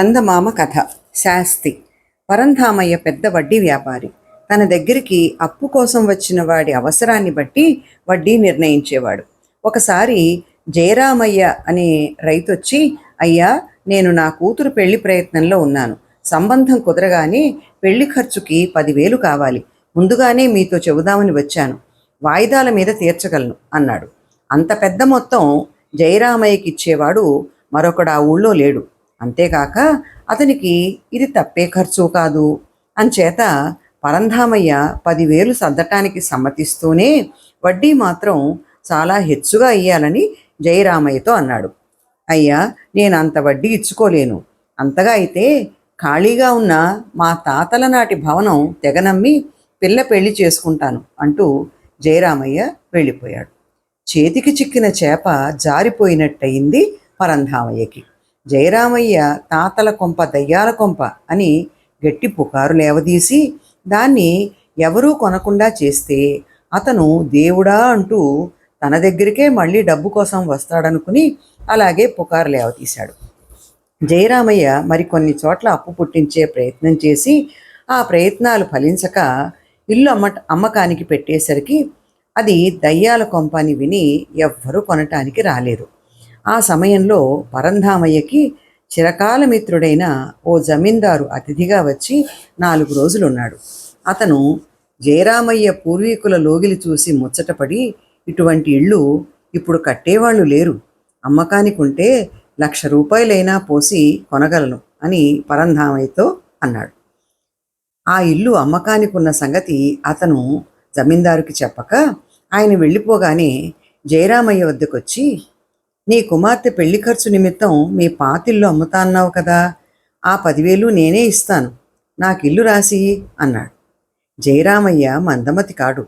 చందమామ కథ శాస్తి. పరంధామయ్య పెద్ద వడ్డీ వ్యాపారి. తన దగ్గరికి అప్పు కోసం వచ్చిన వాడి అవసరాన్ని బట్టి వడ్డీ నిర్ణయించేవాడు. ఒకసారి జయరామయ్య అనే రైతు వచ్చి అయ్యా నేను నా కూతురు పెళ్ళి ప్రయత్నంలో ఉన్నాను. సంబంధం కుదరగానే పెళ్ళి ఖర్చుకి పదివేలు కావాలి. ముందుగానే మీతో చెబుదామని వచ్చాను. వాయిదాల మీద తీర్చగలను అన్నాడు. అంత పెద్ద మొత్తం జయరామయ్యకి ఇచ్చేవాడు మరొకడు ఆ ఊళ్ళో లేడు. అంతేకాక అతనికి ఇది తప్పే ఖర్చు కాదు. అంచేత పరంధామయ్య పదివేలు సర్దటానికి సమ్మతిస్తూనే వడ్డీ మాత్రం చాలా హెచ్చుగా ఇయ్యాలని జయరామయ్యతో అన్నాడు. అయ్యా నేను అంత వడ్డీ ఇచ్చుకోలేను. అంతగా అయితే ఖాళీగా ఉన్న మా తాతల నాటి భవనం తెగనమ్మి పిల్ల పెళ్ళి చేసుకుంటాను అంటూ జయరామయ్య వెళ్ళిపోయాడు. చేతికి చిక్కిన చేప జారిపోయినట్టయింది పరంధామయ్యకి. జయరామయ్య తాతల కొంప దయ్యాల కొంప అని గట్టి పుకారు లేవదీసి దాన్ని ఎవరూ కొనకుండా చేస్తే అతను దేవుడా అంటూ తన దగ్గరికే మళ్ళీ డబ్బు కోసం వస్తాడనుకుని అలాగే పుకారు లేవతీశాడు జయరామయ్య మరికొన్ని చోట్ల అప్పు పుట్టించే ప్రయత్నం చేసి ఆ ప్రయత్నాలు ఫలించక ఇల్లు అమ్మ అమ్మకానికి పెట్టేసరికి అది దయ్యాల కొంప అని విని ఎవ్వరూ కొనటానికి రాలేరు ఆ సమయంలో పరంధామయ్యకి చిరకాల మిత్రుడైన ఓ జమీందారు అతిథిగా వచ్చి నాలుగు రోజులున్నాడు. అతను జయరామయ్య పూర్వీకుల లోగిలి చూసి ముచ్చటపడి ఇటువంటి ఇళ్ళు ఇప్పుడు కట్టేవాళ్ళు లేరు. అమ్మకానికి ఉంటే లక్ష రూపాయలైనా పోసి కొనగలను అని పరంధామయ్యతో అన్నాడు. ఆ ఇల్లు అమ్మకానికి ఉన్న సంగతి అతను జమీందారుకి చెప్పక ఆయన వెళ్ళిపోగానే జయరామయ్య వద్దకొచ్చి నీ కుమార్తె పెళ్ళి ఖర్చు నిమిత్తం మీ పాతిల్లు అమ్ముతా అన్నావు కదా. ఆ పదివేలు నేనే ఇస్తాను. నాకు ఇల్లు రాసి అన్నాడు. జయరామయ్య మందమతి కాడు.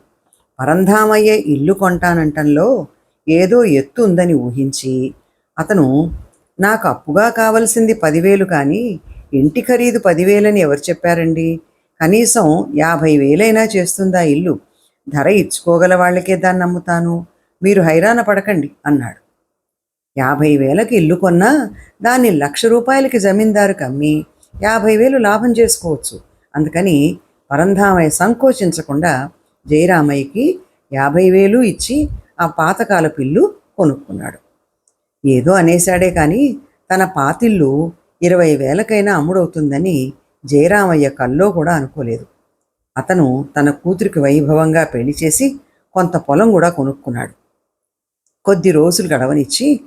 పరంధామయ్య ఇల్లు కొంటానంటంలో ఏదో ఎత్తు ఉందని ఊహించి అతను నాకు అప్పుగా కావలసింది పదివేలు కానీ ఇంటి ఖరీదు పదివేలని ఎవరు చెప్పారండి? కనీసం యాభై వేలైనా చేస్తుందా ఇల్లు? ధర ఇచ్చుకోగల వాళ్ళకే దాన్ని నమ్ముతాను మీరు హైరాణ పడకండి అన్నాడు. యాభై వేలకి ఇల్లు కొన్నా దాన్ని లక్ష రూపాయలకి జమీందారుకి అమ్మి యాభై వేలు లాభం చేసుకోవచ్చు. అందుకని పరంధామయ్య సంకోచించకుండా జయరామయ్యకి యాభై వేలు ఇచ్చి ఆ పాతకాలపు ఇల్లు కొనుక్కున్నాడు. ఏదో అనేశాడే కానీ తన పాతిల్లు ఇరవై వేలకైనా అమ్ముడవుతుందని జయరామయ్య కల్లో కూడా అనుకోలేదు. అతను తన కూతురికి వైభవంగా పెళ్ళి చేసి కొంత పొలం కూడా కొనుక్కున్నాడు. కొద్ది రోజులు గడవనిచ్చి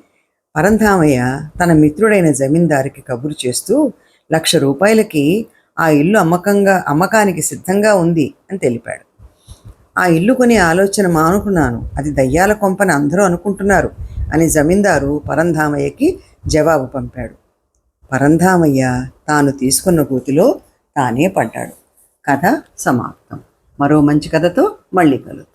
పరంధామయ్య తన మిత్రుడైన జమీందారికి కబురు చేస్తూ లక్ష రూపాయలకి ఆ ఇల్లు అమ్మకంగా అమ్మకానికి సిద్ధంగా ఉంది అని తెలిపాడు. ఆ ఇల్లు కొనే ఆలోచన మానుకున్నాను. అది దయ్యాల కొంపని అందరూ అనుకుంటున్నారు అని జమీందారు పరంధామయ్యకి జవాబు పంపాడు. పరంధామయ్య తాను తీసుకున్న గూతిలో తానే పడ్డాడు. కథ సమాప్తం. మరో మంచి కథతో మళ్ళీ కలుద్దాం.